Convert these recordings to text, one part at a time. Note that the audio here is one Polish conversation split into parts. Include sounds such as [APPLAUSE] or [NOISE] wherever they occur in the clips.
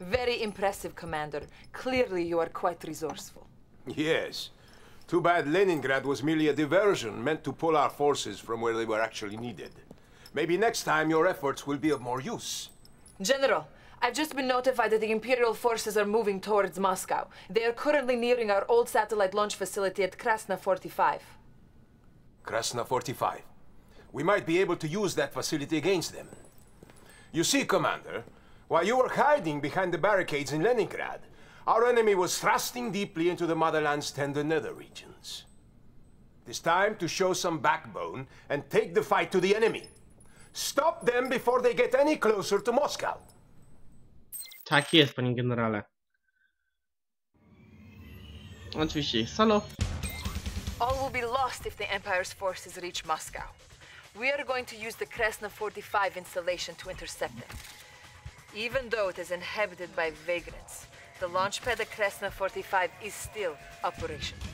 Very impressive, Commander. Clearly, you are quite resourceful. Yes. Too bad Leningrad was merely a diversion meant to pull our forces from where they were actually needed. Maybe next time your efforts will be of more use. General, I've just been notified that the Imperial forces are moving towards Moscow. They are currently nearing our old satellite launch facility at Krasna 45. Krasna 45. We might be able to use that facility against them. You see, Commander, while you were hiding behind the barricades in Leningrad, our enemy was thrusting deeply into the motherland's tender nether regions. It is time to show some backbone and take the fight to the enemy. Stop them before they get any closer to Moscow. Tak jest, panie generale. Oczywiście jest solo. All will be lost if the Empire's forces reach Moscow. We are going to use the Kresna 45 installation to intercept them. Even though it is inhabited by vagrants, the launchpad at Kresna 45 is still operational.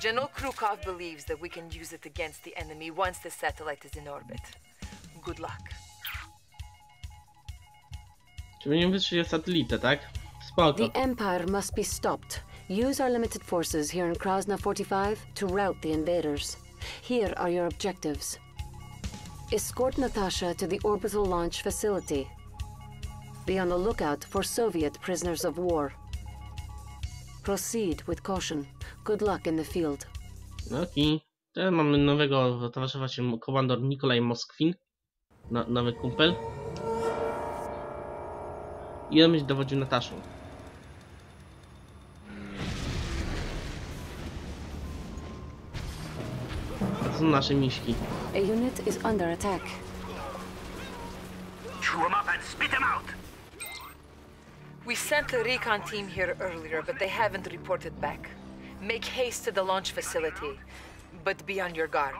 General Krukov believes that we can use it against the enemy once the satellite is in orbit. Good luck. Czy będziemy wytrzymać satelitę, tak? Spoko. The Empire must be stopped. Use our limited forces here in Krasna 45 to rout the invaders. Here are your objectives. Escort Natasha to the orbital launch facility. Be on the lookout for Soviet prisoners of war. Proceed with caution. Good luck in the field. No i teraz mamy nowego towarzysza się komandor Nikolaj Moskwin. No, nowy kumpel. I on będzie dowodził Nataszą. A to są nasze miśki. A unit is under attack. Chew 'em up and spit 'em out! We sent the recon team here earlier, but they haven't reported back. Make haste to the launch facility, but be on your guard.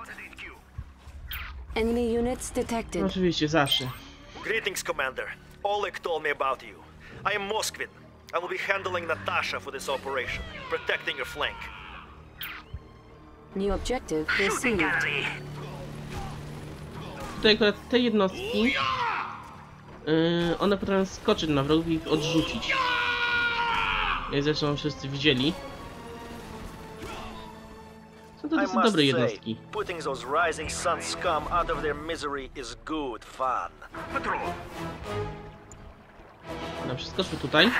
Enemy units detected. Oczywiście, zawsze. Greetings, Commander. Oleg told me about you. I am Moskvin. I will be handling Natasha for this operation, protecting your flank. New objective Shooting received. gallery! Tutaj akurat te jednostki, yy, one potrafią skoczyć na wrogów i ich odrzucić. Jak zresztą wszyscy widzieli. Są to I dosyć dobre jednostki. putting those Rising Sun scum out of their misery is good fun. Patrol! No, przeskoczmy tutaj.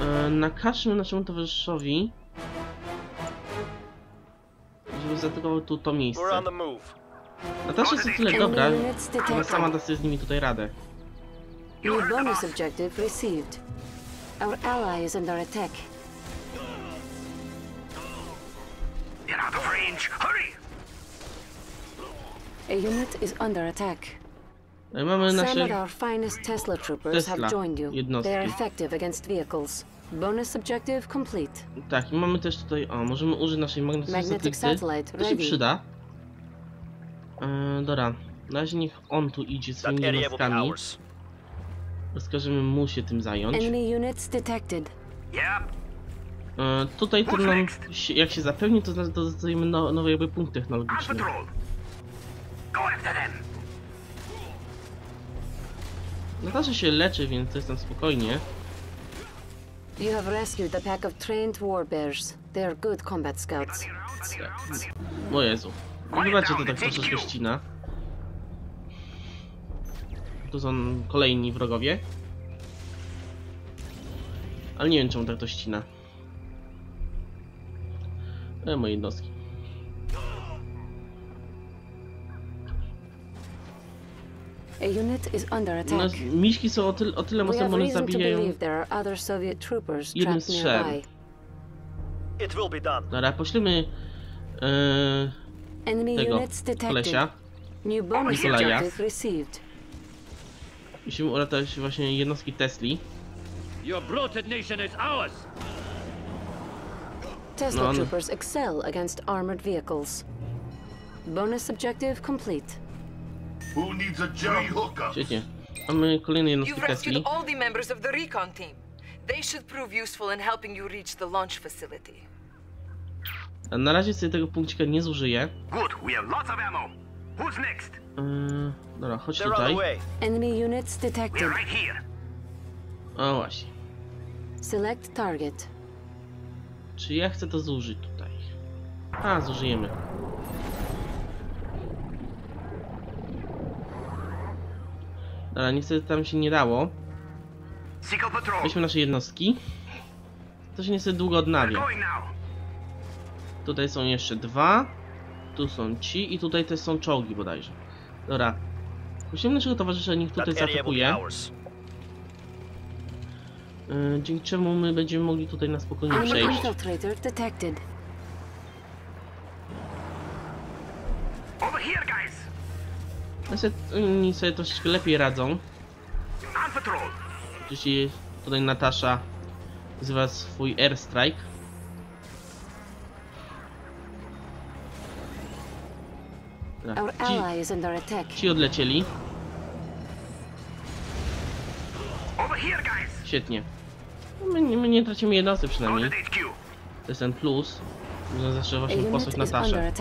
E, nakażmy naszemu towarzyszowi, żeby zaatakował tu to miejsce. We're on the move. Natasza jest o tyle dobra, że sama da sobie z nimi tutaj radę. New bonus objective received. Our ally is under attack. They're out of range! Hurry! A unit is under attack. E, Mamy nasze... our finest Tesla troopers Tesla have joined you. jednostki. They are effective against vehicles. Bonus objective complete. Tak, i mamy też tutaj... O, możemy użyć naszej magnetycznej satelity. satellite To się ready. przyda. E, dobra, na razie niech on tu idzie swoimi jednostkami. Rozkażemy mu się tym zająć. Enemy units detected. Yep. E, tutaj to nam, się- jak się zapewni, to, zna- to dostajemy no, nowy jakby punkt technologiczny. Natasza się leczy, więc to jest tam spokojnie. You have rescued a pack of trained war bears. They are good combat scouts. O Jezu. Wybaczcie, to tak troszeczkę ścina. Tu są kolejni wrogowie. Ale nie wiem czemu tak to ścina. E, moje jednostki. A unit is under No, attack. miśki są o, tyl, o tyle bo one to zabijają... Jednym done. Dobra, poślemy... E, Enemy tego units detected. kolesia. New bonus Nikolaja. objective received. Musimy uratować właśnie jednostki Tesli. Your bloated nation is ours! Tesla No, no. troopers excel against armored vehicles. Bonus objective complete. Who needs a Jerry hookup? Świetnie. Mamy kolejne jednostki You've Tesli. rescued all the members of the recon team. They should prove useful in helping you reach the launch facility. Na razie sobie tego punkcika nie zużyję. Good, we have lots of ammo. Who's next? Yy, dobra, chodź tutaj. Enemy units detected. We're right here. O właśnie. Select target. Czy ja chcę to zużyć tutaj? A, zużyjemy. Dobra, niestety tam się nie dało. Weźmy nasze jednostki. To się niestety długo odnawia. Tutaj są jeszcze dwa. Tu są ci i tutaj też są czołgi bodajże. Dobra. Musimy naszego towarzysza, niech tutaj zaatakuje. Yy, dzięki czemu my będziemy mogli tutaj na spokojnie przejść. Znaczy, oni sobie troszeczkę lepiej radzą. Oczywiście tutaj Natasza wzywa swój airstrike. Ci, ally is under attack. ci odlecieli. Over here, guys. Świetnie. No, My, nie- my nie tracimy jednostek przynajmniej. To jest ten plus. Można zawsze właśnie posłać Nataszę. się.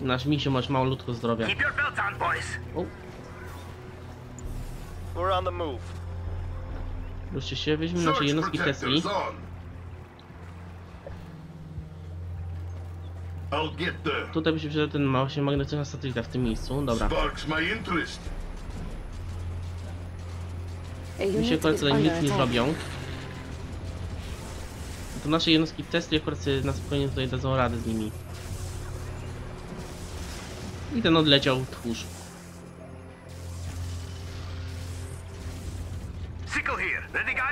Nasz misio masz malutko zdrowia. Keep your belts on, boys. O, We're on the move. Ruszcie się, weźmy nasze jednostki Tesli. Tutaj by się przydał ten mały się magnetyczna satelita w tym miejscu. Dobra. Mi się akurat tutaj nic nie attack. zrobią. To nasze jednostki Tesli akurat sobie na spokojnie tutaj dadzą radę z nimi. I ten odleciał tchórz.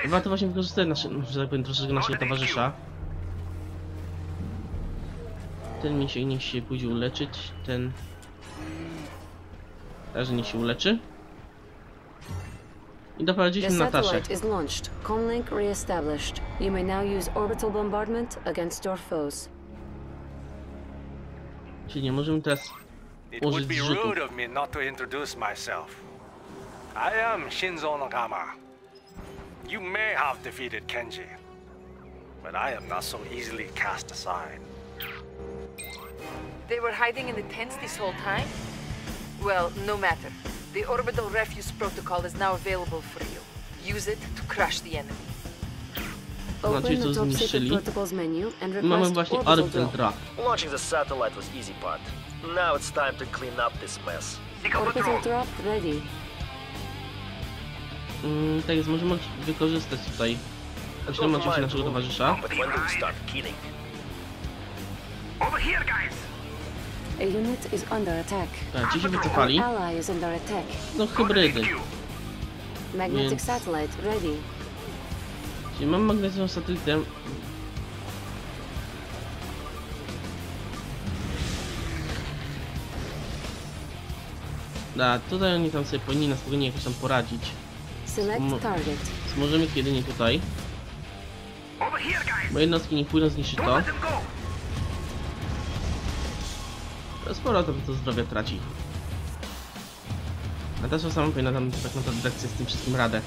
Ready, guys? Warto właśnie wykorzystać nasze, że tak powiem, troszeczkę naszego towarzysza. Ten mi się niech się pójdzie uleczyć, ten... Także niech się uleczy. I doprowadziliśmy Nataszę. is launched. Conlink re-established. You may now use orbital bombardment against your foes. Czyli nie możemy teraz It would be rude of me not to introduce myself. I am Shinzo Nagama. You may have defeated Kenji, but I am not so easily cast aside. They were hiding in the tents this whole time? Well, no matter. The orbital refuse protocol is now available for you. Use it to crush the enemy. Znaczy, Open co the top secret zniszczyli? protocols menu and Mamy request właśnie orbital orbital drop. drop. Launching the satellite was easy part. Now it's time to clean up this mess. Orbital drop ready. Mm, tak jest, możemy wykorzystać tutaj. Musimy oczywiście naszego towarzysza. A unit is under attack. Tak, ci się wycofali. No hybrydy. Magnetic Więc- satellite ready. Czyli mam magnetyczną satelitę. Da, tutaj oni tam sobie powinni na spokojnie jakoś tam poradzić. Select target. Możemy jedynie tutaj. Bo jednostki nie pójdą zniszczyć to. to sporo to, to zdrowia traci. Natasza sama powinna tam tak naprawdę dać sobie z tym wszystkim radę.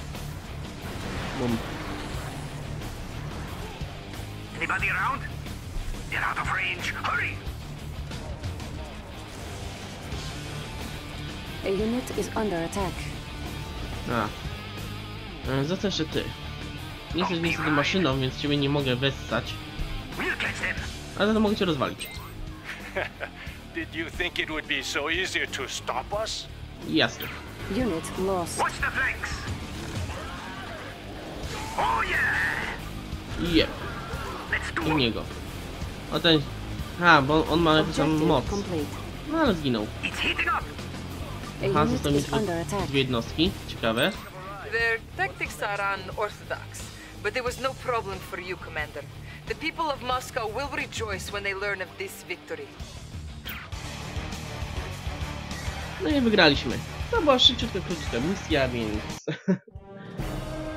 Bum. Anybody around? They're out of range. Hurry. A unit is under attack. A. E, Za co jeszcze ty? Nie jesteś niestety maszyną, więc ciebie nie mogę wessać. Ale za to mogę cię rozwalić. [LAUGHS] Did you think it would be so easy to stop us? Jasne. Unit lost. Watch the flanks. Oh yeah. Do I it. niego. O ten... A, bo on ma jakąś tam moc. No ale zginął. It's heating up. A Aha, został mi dwie jednostki. Ciekawe. Their tactics are unorthodox, but there was no problem for you, Commander. The people of Moscow will rejoice when they learn of this victory. No i wygraliśmy. To była szybciutka, krótka misja, więc...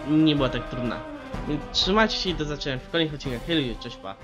[LAUGHS] nie była tak trudna. Więc trzymajcie się i do zobaczenia w kolejnych odcinkach. Hej, cześć pa.